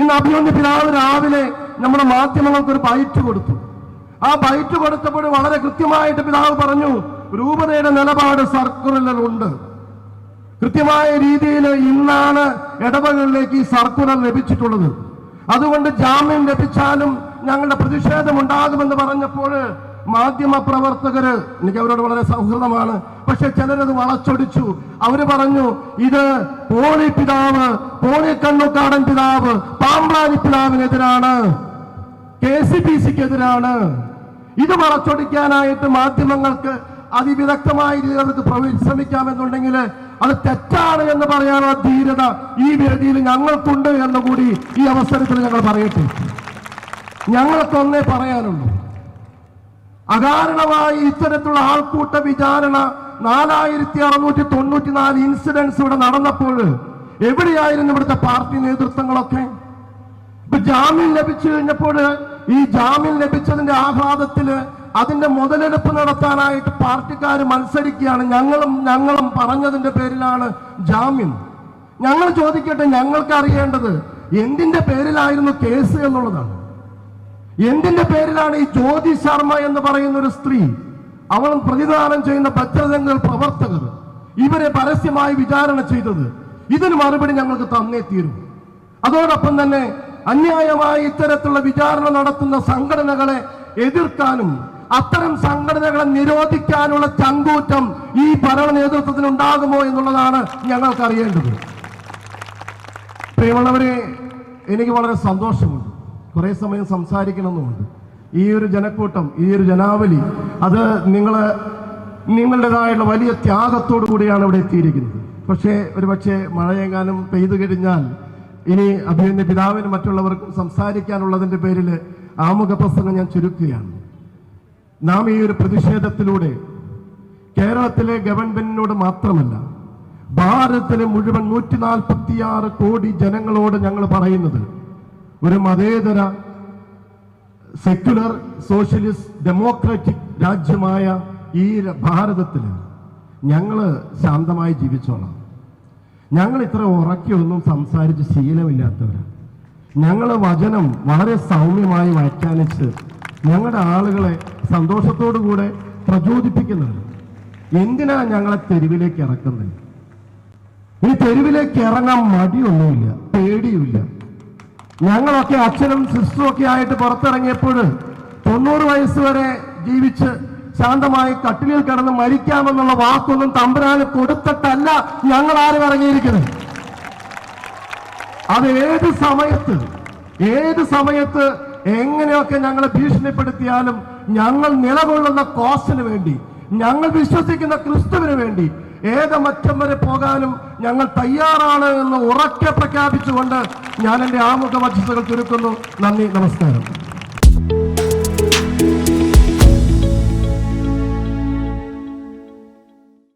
ഇന്ന് അഭിമന്യ പിതാവ് രാവിലെ നമ്മുടെ മാധ്യമങ്ങൾക്ക് ഒരു ബൈറ്റ് കൊടുത്തു. ആ ബൈറ്റ് കൊടുത്തപ്പോൾ വളരെ കൃത്യമായിട്ട് പിതാവ് പറഞ്ഞു രൂപതയുടെ നിലപാട് സർക്കുലർ ഉണ്ട് കൃത്യമായ രീതിയിൽ ഇന്നാണ് ഇടവകളിലേക്ക് ഈ സർക്കുലർ ലഭിച്ചിട്ടുള്ളത്. അതുകൊണ്ട് ജാമ്യം ലഭിച്ചാലും ഞങ്ങളുടെ പ്രതിഷേധം ഉണ്ടാകുമെന്ന് പറഞ്ഞപ്പോൾ മാധ്യമ പ്രവർത്തകര് എനിക്ക് അവരോട് വളരെ സൗഹൃദമാണ് പക്ഷെ ചിലരത് വളച്ചൊടിച്ചു. അവർ പറഞ്ഞു ഇത് പോളി പിതാവ് പോളി കണ്ണുക്കാടൻ പിതാവ് പാമ്പ്ലാനി പിതാവിനെതിരാണ് കെ സി പി സിക്കെതിരാണ്. ഇത് വളച്ചൊടിക്കാനായിട്ട് മാധ്യമങ്ങൾക്ക് അതിവിദഗ്ധമായ രീതിയിൽ അവർക്ക് ശ്രമിക്കാമെന്നുണ്ടെങ്കിൽ അത് തെറ്റാണ് എന്ന് പറയാനുള്ള ധീരത ഈ വേദിയിൽ ഞങ്ങൾക്കുണ്ട് എന്നുകൂടി ഈ അവസരത്തിൽ ഞങ്ങൾ പറയട്ടെ. ഞങ്ങൾക്കൊന്നേ പറയാനുള്ളൂ. അകാരണമായി ഇത്തരത്തിലുള്ള ആൾക്കൂട്ട വിചാരണ നാലായിരത്തി അറുന്നൂറ്റി തൊണ്ണൂറ്റി നാല് ഇൻസിഡൻസ് ഇവിടെ നടന്നപ്പോൾ എവിടെയായിരുന്നു ഇവിടുത്തെ പാർട്ടി നേതൃത്വങ്ങളൊക്കെ? ഇപ്പൊ ജാമ്യം ലഭിച്ചു കഴിഞ്ഞപ്പോൾ ഈ ജാമ്യം ലഭിച്ചതിന്റെ ആഹ്ലാദത്തിൽ അതിന്റെ മുതലെടുപ്പ് നടത്താനായിട്ട് പാർട്ടിക്കാർ മത്സരിക്കുകയാണ്. ഞങ്ങളും ഞങ്ങളും പറഞ്ഞതിന്റെ പേരിലാണ് ജാമ്യം. ഞങ്ങൾ ചോദിക്കട്ടെ ഞങ്ങൾക്ക് അറിയേണ്ടത് എന്തിന്റെ പേരിലായിരുന്നു കേസ് എന്നുള്ളതാണ്. എന്തിന്റെ പേരിലാണ് ഈ ജ്യോതി ശർമ്മ എന്ന് പറയുന്ന ഒരു സ്ത്രീ അവൾ പ്രതിദാനം ചെയ്യുന്ന ഭദ്രതങ്ങൾ പ്രവർത്തകർ ഇവരെ പരസ്യമായി വിചാരണ ചെയ്തത്? ഇതിന് മറുപടി ഞങ്ങൾക്ക് തന്നേ തീരും. അതോടൊപ്പം തന്നെ അന്യായമായി ഇത്തരത്തിലുള്ള വിചാരണ നടത്തുന്ന സംഘടനകളെ എതിർക്കാനും അത്തരം സംഘടനകളെ നിരോധിക്കാനുള്ള ചങ്കൂറ്റം ഈ ഭരണ നേതൃത്വത്തിന് ഉണ്ടാകുമോ എന്നുള്ളതാണ് ഞങ്ങൾക്ക് അറിയേണ്ടത് പ്രിയമുള്ളവരെ എനിക്ക് വളരെ സന്തോഷമുണ്ട്. കുറെ സമയം സംസാരിക്കണമെന്നുമുണ്ട്. ഈ ഒരു ജനക്കൂട്ടം ഈ ഒരു ജനാവലി അത് നിങ്ങൾ നിങ്ങളുടേതായുള്ള വലിയ ത്യാഗത്തോടു കൂടിയാണ് ഇവിടെ എത്തിയിരിക്കുന്നത്. പക്ഷേ ഒരുപക്ഷെ മഴയെങ്ങാനും പെയ്തു കഴിഞ്ഞാൽ ഇനി അഭിനന്ദ പിതാവിനും മറ്റുള്ളവർക്കും സംസാരിക്കാനുള്ളതിന്റെ പേരിൽ ആമുഖ പ്രസംഗം ഞാൻ ചുരുക്കുകയാണ്. നാം ഈ ഒരു പ്രതിഷേധത്തിലൂടെ കേരളത്തിലെ ഗവൺമെന്റിനോട് മാത്രമല്ല ഭാരതത്തിലെ മുഴുവൻ നൂറ്റി നാൽപ്പത്തിയാറ് കോടി ജനങ്ങളോട് ഞങ്ങൾ പറയുന്നത് ഒരു മതേതര സെക്യുലർ സോഷ്യലിസ്റ്റ് ഡെമോക്രാറ്റിക് രാജ്യമായ ഈ ഭാരതത്തിൽ ഞങ്ങൾ ശാന്തമായി ജീവിച്ചോളാം. ഞങ്ങൾ ഇത്ര ഉറക്കിയൊന്നും സംസാരിച്ച് ശീലമില്ലാത്തവരാണ് ഞങ്ങൾ വചനം വളരെ സൗമ്യമായി വ്യാഖ്യാനിച്ച് ഞങ്ങളുടെ ആളുകളെ സന്തോഷത്തോടു കൂടെ പ്രചോദിപ്പിക്കുന്നവർ എന്തിനാ ഞങ്ങളെ തെരുവിലേക്ക് ഇറക്കുന്നത്? ഈ തെരുവിലേക്ക് ഇറങ്ങാൻ മടിയൊന്നുമില്ല പേടിയുമില്ല. ഞങ്ങളൊക്കെ അച്ഛനും സിസ്റ്ററും ഒക്കെ ആയിട്ട് പുറത്തിറങ്ങിയപ്പോൾ തൊണ്ണൂറ് വയസ്സ് വരെ ജീവിച്ച് ശാന്തമായി കട്ടിലിൽ കിടന്ന് മരിക്കാമെന്നുള്ള വാക്കൊന്നും തമ്പുരാന് കൊടുത്തിട്ടല്ല ഞങ്ങൾ ആരും ഇറങ്ങിയിരിക്കുന്നത്. അത് ഏത് സമയത്ത് ഏത് സമയത്ത് എങ്ങനെയൊക്കെ ഞങ്ങളെ ഭീഷണിപ്പെടുത്തിയാലും ഞങ്ങൾ നിലകൊള്ളുന്ന കോസിന് വേണ്ടി ഞങ്ങൾ വിശ്വസിക്കുന്ന ക്രിസ്തുവിന് വേണ്ടി ഏതമറ്റം വരെ പോകാനും ഞങ്ങൾ തയ്യാറാണ് എന്ന് ഉറക്കെ പ്രഖ്യാപിച്ചുകൊണ്ട് ഞാൻ എന്റെ ആമുഖ മധ്യസ്ഥകൾ ചുരുക്കുന്നു. നന്ദി നമസ്കാരം.